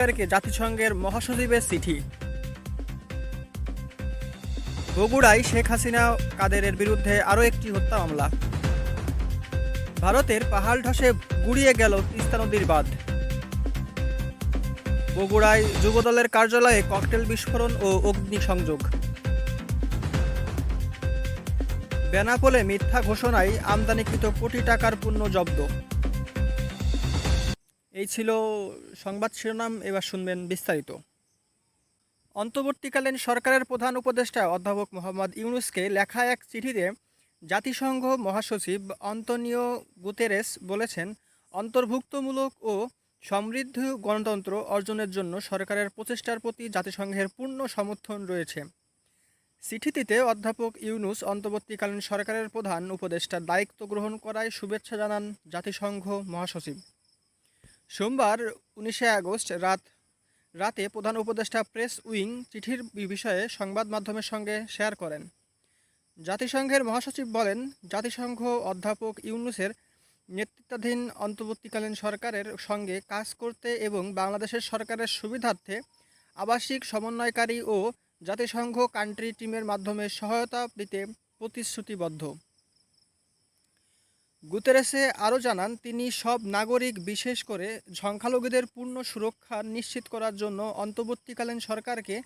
জাতিসংঘের মহাসচিবের চিঠি। বগুড়ায় শেখ হাসিনা, কাদেরের বিরুদ্ধে আরও একটি হত্যা মামলা। ভারতের পাহাড় ধসে গুড়িয়ে গেল তিস্তা নদীর বাঁধ। বগুড়ায় যুবদলের কার্যালয়ে ককটেল বিস্ফোরণ ও অগ্নিসংযোগ। বেনাপোলে মিথ্যা ঘোষণায় আমদানিকৃত কোটি টাকার পণ্য জব্দ। এই ছিল সংবাদ শিরোনাম, এবার শুনবেন বিস্তারিত। অন্তর্বর্তীকালীন সরকারের প্রধান উপদেষ্টা অধ্যাপক মোহাম্মদ ইউনুসকে লেখা এক চিঠিতে জাতিসংঘ মহাসচিব অন্তনিও গুতেরেস বলেছেন, অন্তর্ভুক্তমূলক ও সমৃদ্ধ গণতন্ত্র অর্জনের জন্য সরকারের প্রচেষ্টার প্রতি জাতিসংঘের পূর্ণ সমর্থন রয়েছে। চিঠিটিতে অধ্যাপক ইউনুস অন্তর্বর্তীকালীন সরকারের প্রধান উপদেষ্টার দায়িত্ব গ্রহণ করায় শুভেচ্ছা জানান জাতিসংঘ মহাসচিব। সোমবার উনিশে আগস্ট রাত, রাতে প্রধান উপদেষ্টা প্রেস উইং চিঠির বিষয়ে সংবাদ মাধ্যমের সঙ্গে শেয়ার করেন। জাতিসংঘের মহাসচিব বলেন, জাতিসংঘ অধ্যাপক ইউনুসের নেতৃত্বাধীন অন্তর্বর্তীকালীন সরকারের সঙ্গে কাজ করতে এবং বাংলাদেশের সরকারের সুবিধার্থে আবাসিক, সমন্বয়কারী ও জাতিসংঘ কান্ট্রি টিমের মাধ্যমে সহায়তা দিতে প্রতিশ্রুতিবদ্ধ। গুতেরেসে আরও জানান, তিনি সব নাগরিক বিশেষ করে সংখ্যালঘুদের পূর্ণ সুরক্ষা নিশ্চিত করার জন্য অন্তর্বর্তীকালীন সরকারকে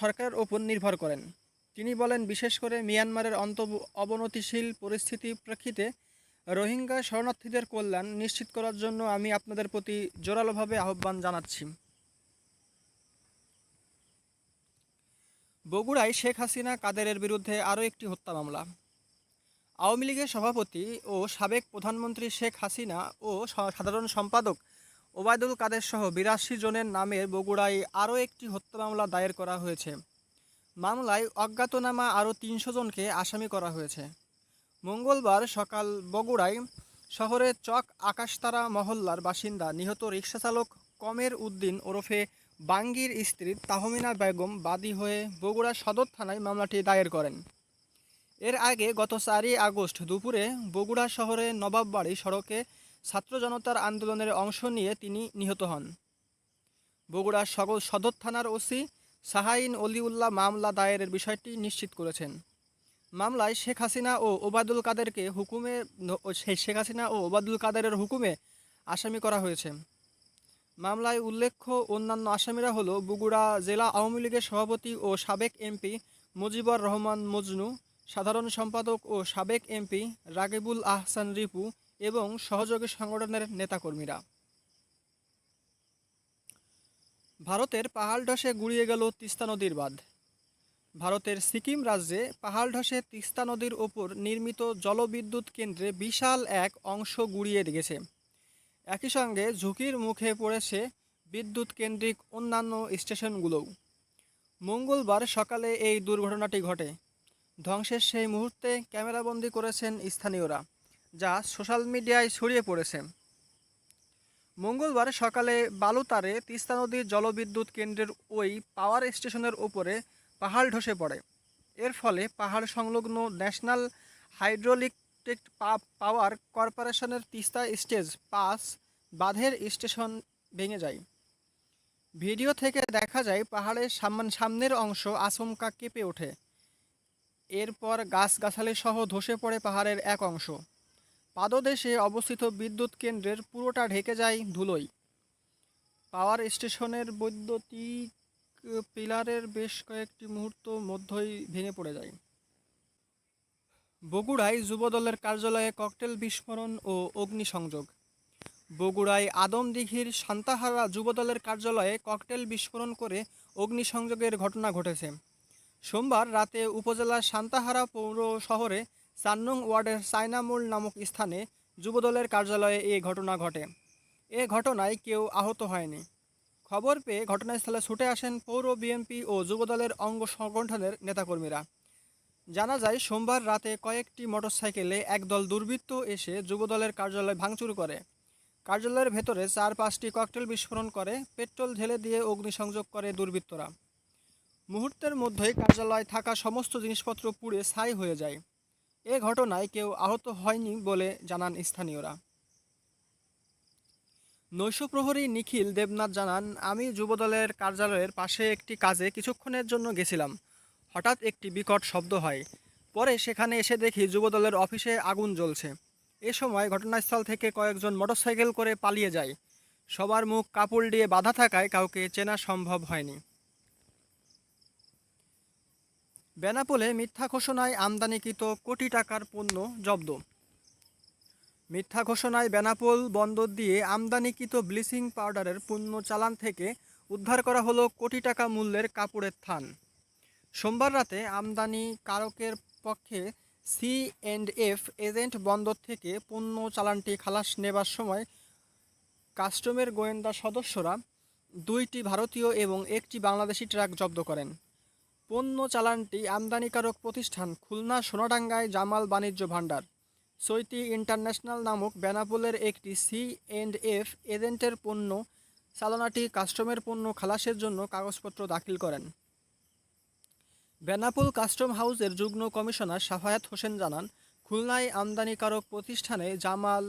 সরকারের ওপর নির্ভর করেন। তিনি বলেন, বিশেষ করে মিয়ানমারের অন্ত অবনতিশীল পরিস্থিতি প্রেক্ষিতে রোহিঙ্গা শরণার্থীদের কল্যাণ নিশ্চিত করার জন্য আমি আপনাদের প্রতি জোরালোভাবে আহ্বান জানাচ্ছি। বগুড়ায় শেখ হাসিনা, কাদেরের বিরুদ্ধে আরও একটি হত্যা মামলা। আওয়ামী লীগের সভাপতি ও সাবেক প্রধানমন্ত্রী শেখ হাসিনা ও সাধারণ সম্পাদক ওবায়দুল কাদের সহ বিরাশি জনের নামে বগুড়ায় আরও একটি হত্যা মামলা দায়ের করা হয়েছে। মামলায় অজ্ঞাতনামা আরও তিনশো জনকে আসামি করা হয়েছে। মঙ্গলবার সকাল বগুড়ায় শহরের চক আকাশতারা মহল্লার বাসিন্দা নিহত রিকশাচালক কমের উদ্দিন ওরফে বাঙ্গির স্ত্রী তাহমিনা বেগম বাদী হয়ে বগুড়া সদর থানায় মামলাটি দায়ের করেন। এর আগে গত চারই আগস্ট দুপুরে বগুড়া শহরে নবাববাড়ি সড়কে ছাত্র জনতার আন্দোলনের অংশ নিয়ে তিনি নিহত হন। বগুড়া সগল সদর থানার ওসি সাহাইন অলিউল্লাহ মামলা দায়েরের বিষয়টি নিশ্চিত করেছেন। মামলায় শেখ হাসিনা ও ওবায়দুল কাদেরকে হুকুমে শেখ হাসিনা ও ওবায়দুল কাদেরের হুকুমে আসামি করা হয়েছে। মামলায় উল্লেখ্য, অন্যান্য আসামিরা হলো বগুড়া জেলা আওয়ামী লীগের সভাপতি ও সাবেক এমপি মুজিবুর রহমান মজনু সাধারণ সম্পাদক ও সাবেক এমপি রাগিবুল আহসান রিপু এবং সহযোগী সংগঠনের নেতাকর্মীরা। ভারতের পাহাড় ধসে গুড়িয়ে গেল তিস্তা নদীর বাঁধ। ভারতের সিকিম রাজ্যে পাহাড় ধসে তিস্তা নদীর ওপর নির্মিত জলবিদ্যুৎ কেন্দ্রে বিশাল এক অংশ গুড়িয়ে গেছে। একই সঙ্গে ঝুঁকির মুখে পড়েছে বিদ্যুৎ কেন্দ্রিক অন্যান্য স্টেশনগুলোও। মঙ্গলবার সকালে এই দুর্ঘটনাটি ঘটে। ধ্বংসের সেই মুহূর্তে ক্যামেরাবন্দি করেছেন স্থানীয়রা, যা সোশ্যাল মিডিয়ায় ছড়িয়ে পড়েছে। মঙ্গলবার সকালে বালুতারে তিস্তা নদীর জলবিদ্যুৎ কেন্দ্রের ওই পাওয়ার স্টেশনের ওপরে পাহাড় ধসে পড়ে। এর ফলে পাহাড় সংলগ্ন ন্যাশনাল হাইড্রোলিকট্রিক পাওয়ার কর্পোরেশনের তিস্তা স্টেজ পাস বাঁধের স্টেশন ভেঙে যায়। ভিডিও থেকে দেখা যায়, পাহাড়ের সামন, সামনের অংশ আচমকা কেঁপে ওঠে। এরপর গাছগাছালি সহ ধসে পড়ে পাহাড়ের এক অংশ। পাদদেশে অবস্থিত বিদ্যুৎ কেন্দ্রের পুরোটা ঢেকে যায় ধুলোয় পাওয়ার স্টেশনের বৈদ্যুতিক পিলারের বেশ কয়েকটি মুহূর্ত মধ্যই ভেঙে পড়ে যায়। বগুড়ায় যুবদলের কার্যালয়ে ককটেল বিস্ফোরণ ও অগ্নিসংযোগ। বগুড়ায় আদমদিঘির সান্তাহারা যুবদলের কার্যালয়ে ককটেল বিস্ফোরণ করে অগ্নিসংযোগের ঘটনা ঘটেছে। সোমবার রাতে উপজেলার সান্তাহারা পৌর শহরে চার নং ওয়ার্ডের সাইনামুল নামক স্থানে যুবদলের কার্যালয়ে এ ঘটনা ঘটে। এ ঘটনায় কেউ আহত হয়নি। খবর পেয়ে ঘটনাস্থলে ছুটে আসেন পৌর বিএনপি ও যুবদলের অঙ্গ সংগঠনের নেতাকর্মীরা। জানা যায়, সোমবার রাতে কয়েকটি মোটরসাইকেলে একদল দুর্বৃত্ত এসে যুবদলের কার্যালয় ভাঙচুর করে। কার্যালয়ের ভেতরে চার পাঁচটি ককটেল বিস্ফোরণ করে, পেট্রোল ঢেলে দিয়ে অগ্নিসংযোগ করে দুর্বৃত্তরা। মুহূর্তের মধ্যেই কার্যালয়ে থাকা সমস্ত জিনিসপত্র পুড়ে ছাই হয়ে যায়। এ ঘটনায় কেউ আহত হয়নি বলে জানান স্থানীয়রা। নৈশ প্রহরী নিখিল দেবনাথ জানান, আমি যুবদলের কার্যালয়ের পাশে একটি কাজে কিছুক্ষণের জন্য গেছিলাম। হঠাৎ একটি বিকট শব্দ হয়। পরে সেখানে এসে দেখি যুবদলের অফিসে আগুন জ্বলছে। এ সময় ঘটনাস্থল থেকে কয়েকজন মোটরসাইকেল করে পালিয়ে যায়। সবার মুখ কাপড় দিয়ে বাঁধা থাকায় কাউকে চেনা সম্ভব হয়নি। বেনাপোলে মিথ্যা ঘোষণায় আমদানিকৃত কোটি টাকার পণ্য জব্দ। মিথ্যা ঘোষণায় বেনাপোল বন্দর দিয়ে আমদানিকৃত ব্লিচিং পাউডারের পণ্য চালান থেকে উদ্ধার করা হলো কোটি টাকা মূল্যের কাপড়ের থান। সোমবার রাতে আমদানি কারকের পক্ষে সি এন্ড এফ এজেন্ট বন্দর থেকে পণ্য চালানটি খালাস নেবার সময় কাস্টমের গোয়েন্দা সদস্যরা দুইটি ভারতীয় এবং একটি বাংলাদেশি ট্রাক জব্দ করেন। পণ্য চালানটি আমদানিকারক প্রতিষ্ঠান খুলনা সোনাডাঙ্গায় জামাল বাণিজ্য ভাণ্ডার। সৈতি ইন্টারন্যাশনাল নামক বেনাপোলের একটি সি এন্ড এফ এজেন্টের পণ্য চালনাটি কাস্টমের পণ্য খালাসের জন্য কাগজপত্র দাখিল করেন। বেনাপোল কাস্টম হাউসের যুগ্ম কমিশনার সাফায়াত হোসেন জানান, খুলনায় আমদানিকারক প্রতিষ্ঠানে জামাল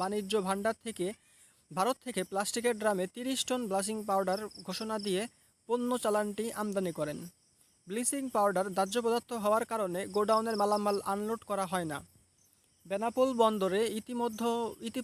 বাণিজ্য ভাণ্ডার থেকে ভারত থেকে প্লাস্টিকের ড্রামে তিরিশ টন ব্লাসিং পাউডার ঘোষণা দিয়ে পণ্য চালানটি আমদানি করেন। ব্লিচিং পাউডার দাহ্য পদার্থ হওয়ার কারণে গোডাউনের মালামাল আনলোড করা হয় না। বেনাপোল বন্দরে ইতিমধ্যে ইতি